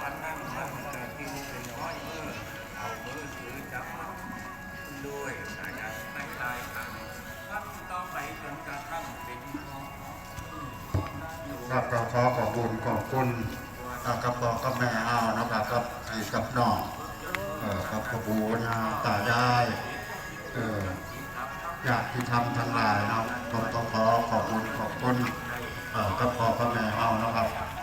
วันนั่งนั่งเกินที่ลูเป็นน้อยเมื่อเอามือถือจะบมาด้วยสายันไม่ตายทางทั้งต้องไปจนกระทั่งเป็นของครับเราขอขอบคุณขอบคุณกับพ่อกับแม่เอานะครับกับไอ้กับน้องเออกับขอบูนะตายายเอออยากที่ทำทั้งหลายนะผมต้องขอขอบคุณขอบคุณเออกับพ่อกับแม่เอานะครับ